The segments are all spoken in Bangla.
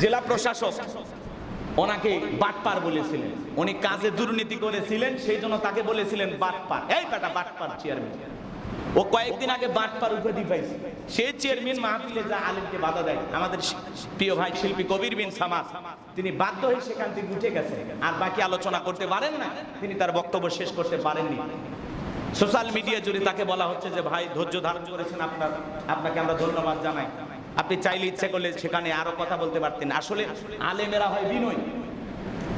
জেলা প্রশাসক ওনাকে বাটপার বলেছিলেন। উনি কাজে দুর্নীতি করেছিলেন, সেই জন্য তাকে বলেছিলেন বাটপার। এই বেটা বাটপার চেয়ারম্যান ও কয়েকদিন আগে বাটপার উপাধি পাইছে সে চেয়ারম্যান মাহফিলে যা আলিমকে বাধা দেয়। আমাদের প্রিয় ভাই শিল্পী কবির বিন সামাদ, তিনি বাধ্য হয়ে সেখান থেকে উঠে গেছে। আর বাকি আলোচনা করতে পারেন না, তিনি তার বক্তব্য শেষ করতে পারেননি। সোশ্যাল মিডিয়া জুড়ে তাকে বলা হচ্ছে যে, ভাই, ধৈর্য ধারণ করেছেন আপনার। আপনাকে আমরা ধন্যবাদ জানাই। আপনি চাইলে ইচ্ছে করলে সেখানে আরও কথা বলতে পারতেন। আসলে আলেমেরা হয় বিনয়।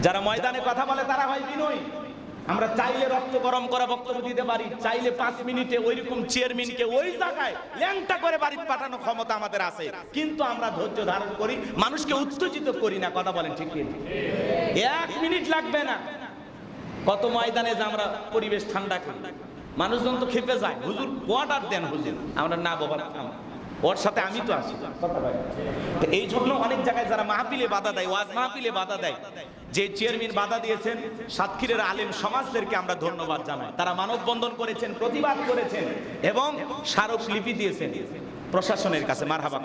যারা ময়দানে কথা বলে তারা হয় বিনয়। আমরা চাইলে রক্ত গরম করা বক্তব্য দিতে পারি। চাইলে পাঁচ মিনিটে ওইরকম চেয়ারম্যানকে ওই জায়গায় ল্যাংটা করে বাড়িতে পাঠানো ক্ষমতা আমাদের আছে। কিন্তু আমরা ধৈর্য ধারণ করি, মানুষকে উত্তেজিত করি না। কথা বলেন ঠিক এক মিনিট লাগবে না। কত ময়দানে যে আমরা পরিবেশ ঠান্ডা করি মানুষজন তো খেপে যায়। হুজুর অর্ডার দেন হুজুর। আমরা না বাবা। ওর সাথে আমি তো আছি। তো এই জন্য অনেক জায়গায় যারা মাহপিলে বাধা দেয়, ওয়াজ মাহপিলে বাধা দেয়, যে চেয়ারম্যান বাধা দিয়েছেন, সাতক্ষীরের আলেম সমাজদেরকে আমরা ধন্যবাদ জানাই। তারা মানববন্ধন করেছেন, প্রতিবাদ করেছেন এবং স্মারকলিপি দিয়েছেন। প্রশাসনের কাছে, মারহাবা।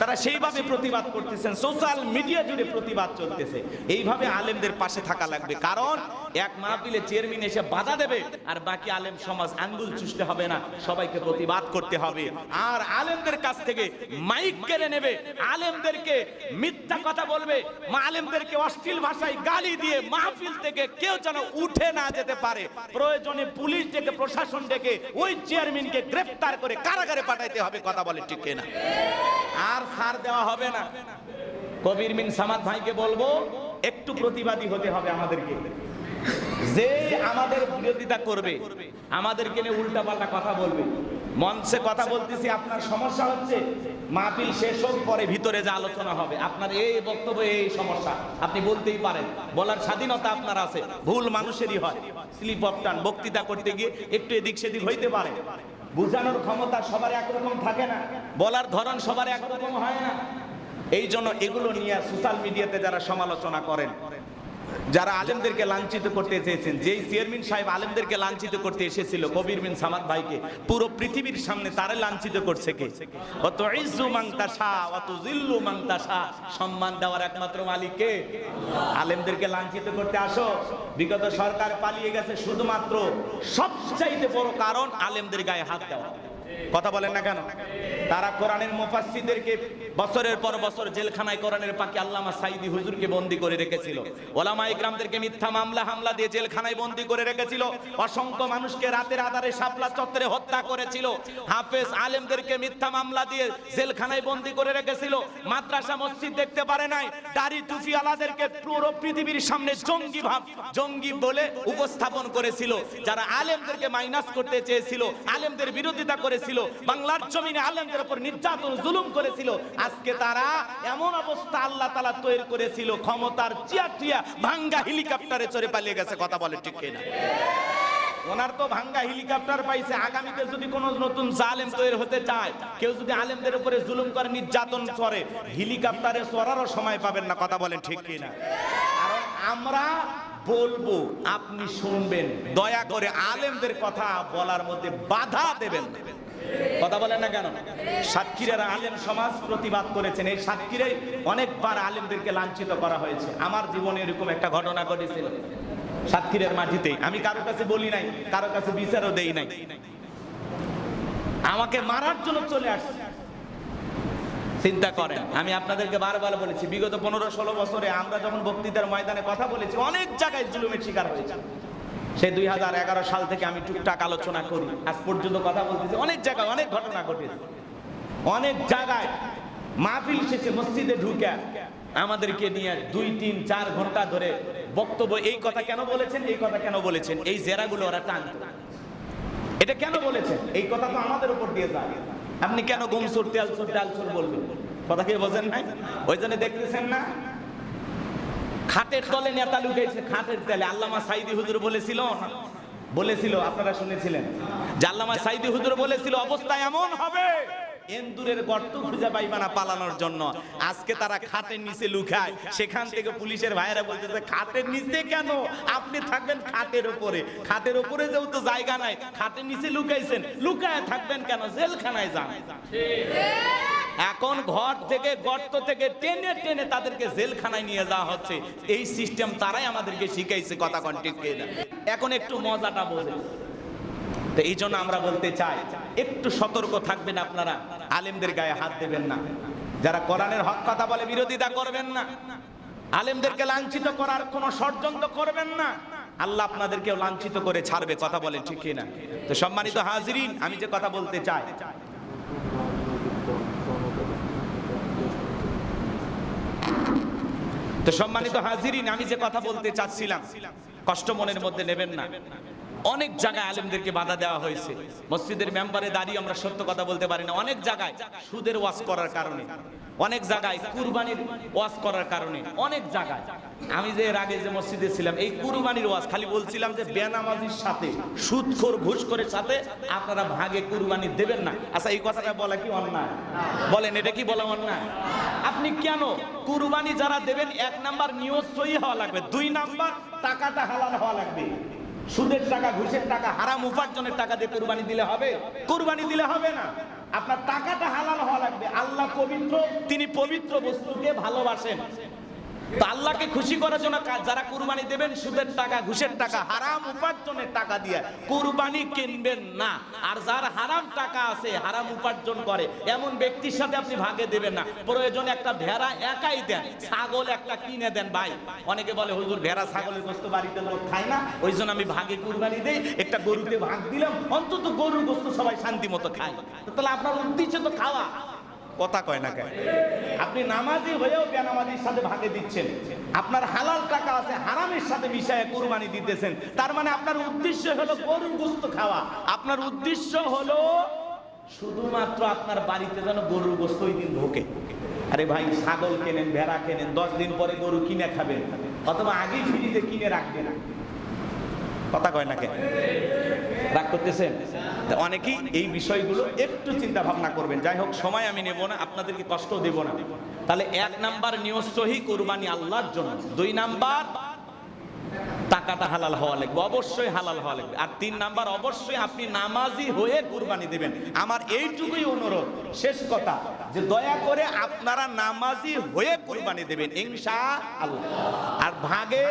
তারা সেইভাবে প্রতিবাদ করতেছেন, সোশ্যাল মিডিয়া জুড়ে প্রতিবাদ চলতেছে। এইভাবে আলেমদের পাশে থাকা লাগবে। কারণ, এক মাহফিলে চেয়ারম্যান এসে বাধা দেবে, আর বাকি আলেম সমাজ আঙ্গুল চুষতে হবে না, সবাইকে প্রতিবাদ করতে হবে। আর আলেমদের কাছ থেকে মাইক কেড়ে নেবে, আলেমদেরকে মিথ্যা কথা বলবে আলেমদেরকে অশ্লীল ভাষায় গালি দিয়ে মাহফিল থেকে কেউ যেন উঠে না যেতে পারে। প্রয়োজনে পুলিশ ডেকে, প্রশাসন ডেকে, ওই চেয়ারম্যানকে গ্রেফতার করে কারাগারে পাঠাইতে হবে কথা। বলে, ঠিক আর ছাড় দেওয়া হবে না। কবির মিন সামাদ ভাইকে বলব, একটু প্রতিবাদী হতে হবে আমাদেরকে। যে আমাদের বিরোধিতা করবে, আমাদেরকে নিয়ে উল্টাপাল্টা কথা বলবে। মঞ্চে কথা বলতেছি, আপনার সমস্যা হচ্ছে, মাহফিল শেষ হোক, পরে ভিতরে যে আলোচনা হবে। আপনার এই বক্তব্য, এই সমস্যা, আপনি বলতেই পারেন। বলার স্বাধীনতা আপনার আছে, ভুল মানুষেরই হয়। স্লিপ অফ টান বক্তৃতা করতে গিয়ে একটু এদিক সেদিক হইতে পারে। বোঝানোর ক্ষমতা সবার একরকম থাকে না, বলার ধরন সবার একরকম হয় না। এই জন্য এগুলো নিয়ে সোশ্যাল মিডিয়াতে যারা সমালোচনা করেন যারা আলেমদেরকে লাঞ্ছিত করতে চেয়েছেন যেই চেয়ারম্যান সাহেব আলেমদেরকে লাঞ্ছিত করতে এসেছিল, কবির বিন সামাদ ভাইকে, পুরো পৃথিবীর সামনে তারে লাঞ্ছিত করছে কে? অত ইজ্জু মাংতাসা অত জিল্লু মাংতাসা সম্মান দেওয়ার একমাত্র মালিক কে? আলেমদেরকে লাঞ্ছিত করতে আসো। বিগত সরকার পালিয়ে গেছে শুধুমাত্র সবচাইতে বড় কারণ আলেমদের গায়ে হাত দেওয়া। কথা বলেন না কেন? তারা কোরআনের মুফাসসিরদেরকে বছরের পর বছর জেলখানায় কোরআনের পাকি আল্লামা সাইদি হুজুরকে বন্দি করে রেখেছিল। ওলামা ইকরামদেরকে মিথ্যা মামলা, হামলা দিয়ে জেলখানায় বন্দি করে রেখেছিল। অসংখ্য মানুষকে রাতের আধারে শাপলা চত্বরে হত্যা করেছিল। হাফেজ আলেমদেরকে মিথ্যা মামলা দিয়ে জেলখানায় বন্দি করে রেখেছিল। মাদ্রাসা, মসজিদ দেখতে পারে নাই। দাড়ি টুপি আলাদেরকে পুরো পৃথিবীর সামনে জঙ্গি ভাব, জঙ্গি বলে উপস্থাপন করেছিল। যারা আলেমদেরকে মাইনাস করতে চেয়েছিল, আলেমদের বিরোধিতা করেছিল, বাংলার জমিনে আলেমদের উপর নির্যাতন, জুলুম করেছিল। আজকে তারা এমন অবস্থা আল্লাহ তালা তৈরি করেছিল, ক্ষমতার চিয়া টিয়া ভাঙ্গা হেলিকপ্টারে চড়ে পালিয়ে গেছে, কথা বলে ঠিক না ওনার তো ভাঙ্গা হেলিকপ্টার পাইছে। আগামীতে যদি কোন নতুন জালেম তৈরি হতে চায়, কেউ যদি আলেমদের উপরে জুলুম করে, নির্যাতন করে হেলিকপ্টারে চড়ারও সময় পাবেন না, কথা বলেন ঠিক কিনা। কারণ আমরা বলব, আপনি শুনবেন। দয়া করে আলেমদের কথা বলার মধ্যে বাধা দেবেন। কথা বলেন না কেন? সাতক্ষীরের আলেম সমাজ প্রতিবাদ করেছেন। এই সাতক্ষীরে অনেকবার আলেমদেরকে লাঞ্ছিত করা হয়েছে। আমার জীবনে এরকম একটা ঘটনা ঘটেছিল সাতক্ষীরের মাটিতে আমি কারও কাছে বলি নাই, কারও কাছে বিচারও দেই নাই। আমাকে মারার জন্য চলে আসছে। চিন্তা করেন, আমি আপনাদেরকে বারবার বলেছি, বিগত পনেরো ষোলো বছরে আমরা যখন বক্তৃতার ময়দানে কথা বলেছি, অনেক জায়গায় জুলুমের শিকার হয়েছে। সেই দুই হাজার এগারো সাল থেকে আমি টুকটাক আলোচনা করি। আজ পর্যন্ত কথা বলতেছি। অনেক জায়গায় অনেক ঘটনা ঘটেছে। অনেক জায়গায় মাহফিল শেষে মসজিদে ঢুকে আমাদেরকে নিয়ে দুই, তিন, চার ঘণ্টা ধরে বক্তব্য, এই কথা কেন বলেছেন, এই কথা কেন বলেছেন, এই জেরাগুলো ওরা টানতো। এটা কেন বলেছেন? এই কথা তো আমাদের উপর দিয়ে যায়। আপনি কেন গুমসুর, তেলসুর, ডালসুর বলবেন? কথা কি বোঝেন নাই? ওই জন্য দেখতেছেন না? খাটের তলে নেতা লুকাইছে খাটের তেলে। আল্লামা সাইদি হুজুর বলেছিল বলেছিল, আপনারা শুনেছিলেন, যে আল্লামা সাইদি হুজুর বলেছিল, অবস্থা এমন হবে এন্দুরের গর্ত খুঁজে পাইবা পালানোর জন্য। আজকে তারা খাটের নিচে লুকায়, সেখান থেকে পুলিশের ভাইয়েরা বলতেছে, খাটের নিচে কেন? আপনি থাকবেন খাটের উপরে। খাটের উপরে যেহেতু জায়গা নাই, খাটের নিচে লুকাইছেন, লুকায় থাকবেন কেন? জেলখানায় যান। এখন ঘর থেকে, গর্ত থেকে টেনে টেনে তাদেরকে জেলখানায় নিয়ে যাওয়া হচ্ছে। এই সিস্টেম তারাই আমাদেরকে শিখাইছে, কথা কন্টিক এখন একটু মজাটা বোঝে তো এই জন্য আমরা বলতে চাই, একটু সতর্ক থাকবেন আপনারা। আলেমদের গায়ে হাত দেবেন না। যারা কোরআনের হক কথা বলে বিরোধিতা করবেন না। আলেমদেরকে লাঞ্ছিত করার কোনো ষড়যন্ত্র করবেন না। আল্লাহ আপনাদেরকেও লাঞ্ছিত করে ছাড়বে, কথা বলেন ঠিক না তো সম্মানিত হাজিরিন, আমি যে কথা বলতে চাই তো সম্মানিত হাজিরিন, আমি যে কথা বলতে চাচ্ছিলাম, কষ্ট মনের মধ্যে নেবেন না। অনেক জায়গায় আলেমদেরকে বাধা দেওয়া হয়েছে। মসজিদের মেম্বারে দাঁড়িয়ে আমরা সত্য কথা বলতে পারি না। অনেক জায়গায় সুদের ওয়াজ করার কারণে। অনেক জায়গায় কুরবানির ওয়াজ করার কারণে, অনেক জায়গায়। আমি যে এর আগে যে মসজিদে ছিলাম, এই কুরবানির ওয়াজ খালি বলছিলাম যে বেনামাজির সাথে, সুদখোর ঘুষখোরের সাথে আপনারা ভাগে কুরবানি দেবেন না। আচ্ছা এই কথাটা বলা কি অন্যায়? বলেন, এটা কি বলা অন্যায়? আপনি কেন কুরবানি যারা দেবেন, এক নাম্বার নিয়ত সই হওয়া লাগবে, দুই নাম্বার টাকাটা হালাল হওয়া লাগবে। সুদের টাকা, ঘুষের টাকা, হারাম উপার্জনের টাকা দিয়ে কুরবানি দিলে হবে? কুরবানি দিলে হবে না। আপনার টাকাটা হালাল হওয়া লাগবে। আল্লাহ পবিত্র তিনি পবিত্র বস্তুকে ভালোবাসেন। আল্লাহকে খুশি করার জন্য যারা কুরবানি দেবেন, সুদের টাকা, ঘুষের টাকা, হারাম উপার্জনের টাকা দিয়ে কুরবানি কিনবেন না। আর যার হারাম টাকা আছে, হারাম উপার্জন করে, এমন ব্যক্তির সাথে আপনি ভাগে দেবেন না। প্রয়োজনে একটা ভেড়া একাই দেন, ছাগল একটা কিনে দেন ভাই। অনেকে বলে, হুজুর, ভেড়া ছাগলের গোস্ত বাড়িতে লোক খায় না। ওই জন্য আমি ভাগে কুরবানি দেই, একটা গরুতে ভাগ দিলাম, অন্তত গরুর গোস্ত সবাই শান্তি মতো খায়। তাহলে আপনার উদ্দেশ্য তো খাওয়া। কথা কয় না কেন? আপনি নামাজি হয়েও বেনামাজির সাথে ভাগে দিচ্ছেন। আপনার হালাল টাকা আছে, হারামের সাথে মিশায় কুরবানি দিতেছেন। তার মানে আপনার উদ্দেশ্য হলো গরুর গোস্ত খাওয়া। আপনার উদ্দেশ্য হলো শুধুমাত্র আপনার বাড়িতে যেন গরুর গোস্ত ওই দিন ঢোকে। আরে ভাই, ছাগল কেনেন, ভেড়া কেনেন, দশ দিন পরে গরু কিনে খাবেন। অথবা আগেই ফ্রিজে কিনে রাখবেন। কথা কয় না কেন রাগ করতেছেন অনেকেই এই বিষয়গুলো একটু চিন্তা ভাবনা করবেন। যাই হোক, সময় আমি নেব না, আপনাদেরকে কষ্ট দেব না। তাহলে এক নাম্বার নিয়ত সহি কোরবানি আল্লাহর জন্য। দুই নাম্বার টাকাটা হালাল হওয়া লাগবে, অবশ্যই হালাল হওয়া লাগবে। আর তিন নাম্বার, অবশ্যই আপনি নামাজি হয়ে কুরবানি দেবেন। আমার এইটুকুই অনুরোধ, শেষ কথা, যে দয়া করে আপনারা নামাজি হয়ে কুরবানি দেবেন ইনশা আল্লাহ আর ভাগে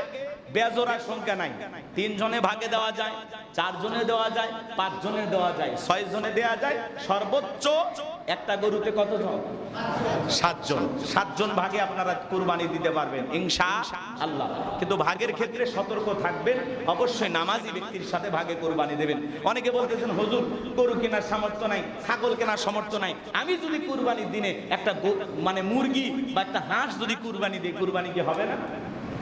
বেজোড়ার সংখ্যা নাই। তিন জনে ভাগে দেওয়া যায় চার জনে দেওয়া যায় পাঁচ জনে দেওয়া যায় ছয় জনে দেওয়া যায়, সর্বোচ্চ একটা গরুতে কত জন সাতজন। সাতজন ভাগে আপনারা কুরবানি দিতে পারবেন, ইনশা আল্লাহ। কিন্তু ভাগের ক্ষেত্রে সতর্ক থাকবেন, অবশ্যই নামাজি ব্যক্তির সাথে ভাগে কুরবানি দেবেন। অনেকে বলতেছেন, হুজুর, গরু কেনার সামর্থ্য নাই, ছাগল কেনার সামর্থ্য নাই। আমি যদি কুরবানির দিনে একটা মানে মুরগি বা একটা হাঁস যদি কুরবানি দিই, কুরবানি কি হবে না?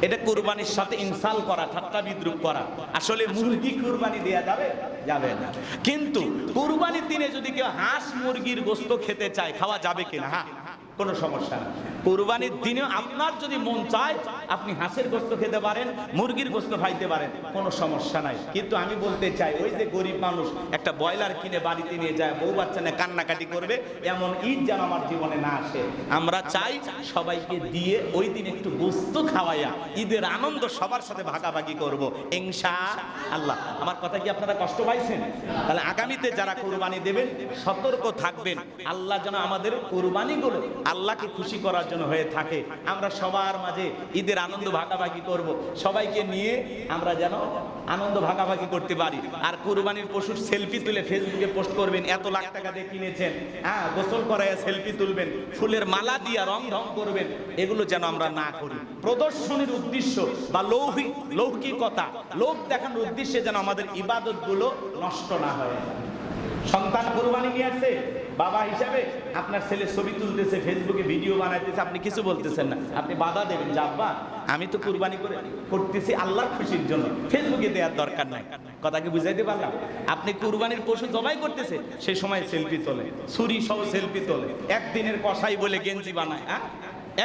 এটা কোরবানির সাথে ইনসাল করা, ঠাট্টা বিদ্রুপ করা। আসলে মুরগি কোরবানি দেয়া যাবে? যাবে না। কিন্তু কুরবানির দিনে যদি কেউ হাঁস মুরগির গোস্ত খেতে চায়, খাওয়া যাবে কিনা? হ্যাঁ কোনো সমস্যা না। কুরবানির দিনে আপনার যদি মন চায়, আপনি হাঁসের গোস্ত খেতে পারেন, মুরগির গোস্ত খাইতে পারেন, কোনো সমস্যা নাই। কিন্তু আমি বলতে চাই, ওই যে গরিব মানুষ একটা ব্রয়লার কিনে বাড়িতে নিয়ে যায়, বউ বাচ্চা নিয়ে কান্নাকাটি করবে, এমন ঈদ যেন আমার জীবনে না আসে। আমরা চাই সবাইকে দিয়ে ওই দিন একটু গোস্ত খাওয়াইয়া, ঈদের আনন্দ সবার সাথে ভাগাভাগি করব। ইনশা আল্লাহ। আমার কথা কি আপনারা কষ্ট পাইছেন? তাহলে আগামীতে যারা কোরবানি দেবেন, সতর্ক থাকবেন। আল্লাহ যেন আমাদের কুরবানিগুলো আল্লাহকে খুশি করার জন্য হয়ে থাকে। আমরা সবার মাঝে ঈদের আনন্দ ভাগাভাগি করব। সবাইকে নিয়ে আমরা যেন আনন্দ ভাগাভাগি করতে পারি। আর কুরবানির পশুর সেলফি তুলে ফেসবুকে পোস্ট করবেন, এত লাখ টাকা দিয়ে কিনেছেন। হ্যাঁ গোসল করায় সেলফি তুলবেন, ফুলের মালা দিয়া রং ঢং করবেন, এগুলো যেন আমরা না করি। প্রদর্শনীর উদ্দেশ্য বা লৌহিক, লৌকিকতা লোক দেখানোর উদ্দেশ্যে যেন আমাদের ইবাদতগুলো নষ্ট না হয়। সন্তান কুরবানি নিয়ে আসছে বাবা হিসাবে আপনার ছেলে ছবি তুলতেছে ফেসবুকে ভিডিও বানাইতেছে, আপনি কিছু বলতেছেন না। আপনি বাধা দেবেন যে, আব্বা, আমি তো কুরবানি করে করতেছি আল্লাহর খুশির জন্য। ফেসবুকে দেওয়ার দরকার নাই। কথা কি বুঝাইতে পারলাম? আপনি কুরবানির পশু জবাই করতেছে সেই সময় সেলফি তোলে। ছুরি সহ সেলফি তোলে। একদিনের কষাই বলে গেঞ্জি বানায় হ্যাঁ?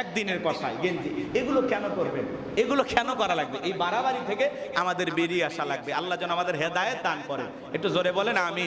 একদিনের কষাই গেঞ্জি। এগুলো কেন করবেন? এগুলো কেন করা লাগবে? এই বাড়াবাড়ি থেকে আমাদের বেরিয়ে আসা লাগবে। আল্লাহ যেন আমাদের হেদায়েত দান করেন। একটু জোরে বলেন, আমিন।